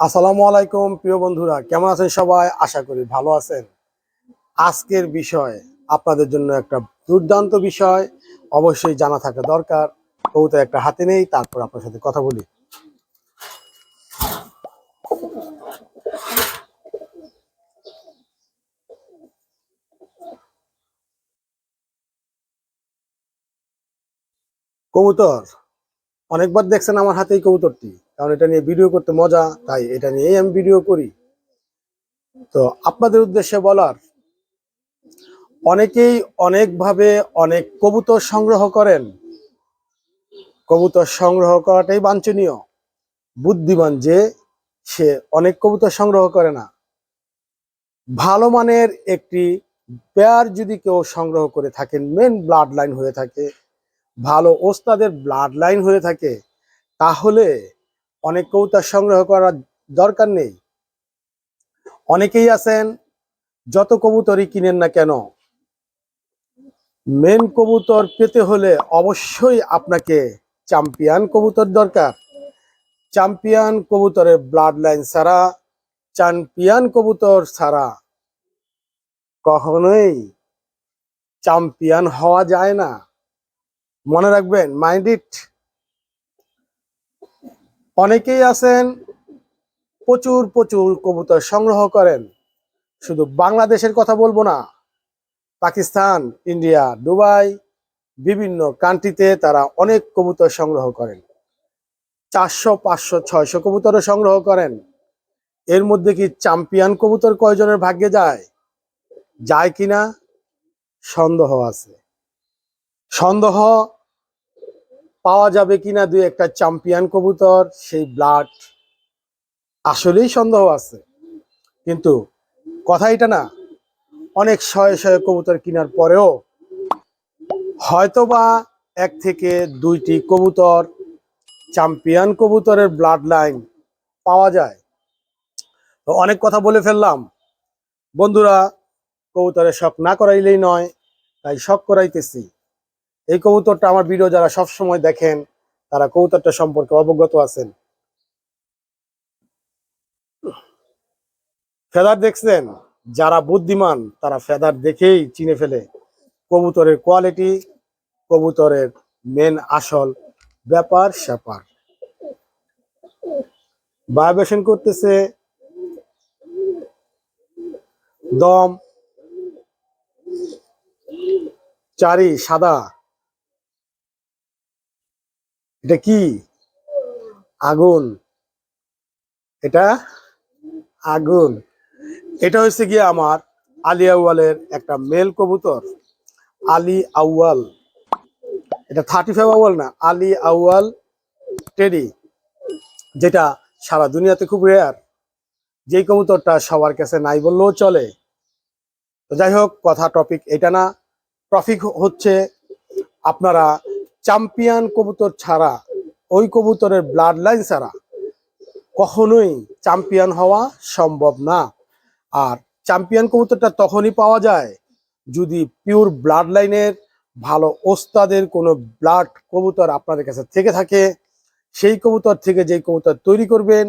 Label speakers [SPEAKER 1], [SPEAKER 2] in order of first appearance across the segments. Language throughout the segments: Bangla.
[SPEAKER 1] আসসালামু আলাইকুম, প্রিয় বন্ধুরা। কেমন আছেন সবাই? আশা করি ভালো আছেন। আজকের বিষয় আপনাদের জন্য একটা দুর্দান্ত বিষয়। অবশ্যই জানা থাকা দরকার। কবুতর একটা হাতে নেই, তারপর আপনার সাথে কথা বলি। কবুতর, অনেকবার দেখছেন আমার হাতে এই কবুতরটি। কারণ এটা নিয়ে ভিডিও করতে মজা, তাই এটা নিয়েই আমি ভিডিও করি। তো আপনাদের উদ্দেশ্যে বলার, অনেকেই অনেকভাবে অনেক কবুতর সংগ্রহ করেন। কবুতর সংগ্রহ করাটাই বাঞ্ছনীয়। বুদ্ধিমান যে, সে অনেক কবুতর সংগ্রহ করে না। ভালো মানের একটি পেয়ার যদি কেউ সংগ্রহ করে থাকেন মেন ব্লাড লাইন হয়ে থাকে, ভালো ওস্তাদের ব্লাড লাইন হয়ে থাকে, তাহলে অনেক কবুতর সংগ্রহ করার দরকার নেই। অনেকেই আছেন, যত কবুতরই কিনেন না কেন মেন কবুতর পেতে হলে অবশ্যই আপনাকে চ্যাম্পিয়ন কবুতর দরকার। চ্যাম্পিয়ন কবুতরের ব্লাড লাইন ছাড়া চ্যাম্পিয়ন কবুতর ছাড়া কখনোই চ্যাম্পিয়ন হওয়া যায় না। মনে রাখবেন মাইন্ড ইট অনেকেই আছেন, প্রচুর প্রচুর কবুতর সংগ্রহ করেন। শুধু বাংলাদেশের কথা বলব না, পাকিস্তান, ইন্ডিয়া, দুবাই, বিভিন্ন কান্ট্রিতে তারা অনেক কবুতর সংগ্রহ করেন। চারশো, পাঁচশো, ছয়শো কবুতরও সংগ্রহ করেন। এর মধ্যে কি চ্যাম্পিয়ন কবুতর কয়জনের ভাগ্যে যায়? যায় কিনা? সন্দেহ আছে। সন্দেহ পাওয়া যাবে কিনা দুই একটা চ্যাম্পিয়ন কবুতর, সেই ব্লাড আসলেই সন্দেহ আছে। কিন্তু কথা এটা না, অনেক শয়ে শয়ে কবুতর কেনার পরেও হয়তোবা এক থেকে দুইটি কবুতর চ্যাম্পিয়ন কবুতরের ব্লাড লাইন পাওয়া যায়। তো অনেক কথা বলে ফেললাম। বন্ধুরা, কবুতরের শখ না করাইলেই নয়, তাই শখ করাইতেছি। এই কবুতরটা আমার ভিডিও যারা সব সময় দেখেন, তারা কবুতরটা সম্পর্কে অবগত আছেন। ফেদার দেখছেন? যারা বুদ্ধিমান, তারা ফেদার দেখেই চিনে ফেলে। কবুতরের কোয়ালিটি, কবুতরের মেন আসল ব্যাপার, স্যাপার। ভাইব্রেশন করতেছে। দম। চারি, সাদা। এটা কি? আগুন। এটা আগুন। এটা হচ্ছে গিয়ে আমার আলী আউয়ালের একটা মেল কবুতর, আলী আউয়াল। এটা থার্টি ফাইভ আউয়াল না, আলী আউয়াল টেডি যেটা সারা দুনিয়াতে খুব রেয়ার যেই কবুতরটা সবার কাছে নাই বললেও চলে। তো যাই হোক, কথা টপিক এটা না। টপিক হচ্ছে আপনারা চ্যাম্পিয়ন কবুতর ছাড়া, ওই কবুতরের ব্লাড লাইন ছাড়া কখনোই চ্যাম্পিয়ন হওয়া সম্ভব না। আর চ্যাম্পিয়ন কবুতরটা তখনই পাওয়া যায় যদি পিওর ব্লাড লাইনের ভালো ওস্তাদের কোনো ব্লাড কবুতর আপনাদের কাছে থেকে থাকে। সেই কবুতর থেকে যেই কবুতর তৈরি করবেন,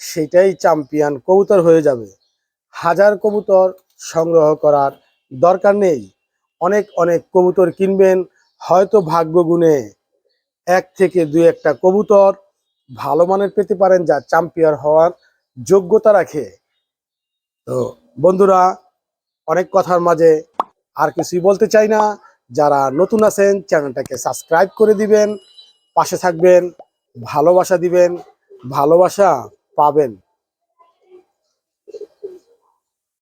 [SPEAKER 1] সেটাই চ্যাম্পিয়ন কবুতর হয়ে যাবে। হাজার কবুতর সংগ্রহ করার দরকার নেই। অনেক অনেক কবুতর কিনবেন হয়তো ভাগ্য গুণে এক থেকে দুই একটা কবুতর ভালো মানের পেতে পারেন যা চ্যাম্পিয়ন হওয়ার যোগ্যতা রাখে। তো বন্ধুরা, অনেক কথার মাঝে আর কিছুই বলতে চাই না। যারা নতুন আছেন, চ্যানেলটাকে সাবস্ক্রাইব করে দিবেন, পাশে থাকবেন, ভালোবাসা দিবেন, ভালোবাসা পাবেন।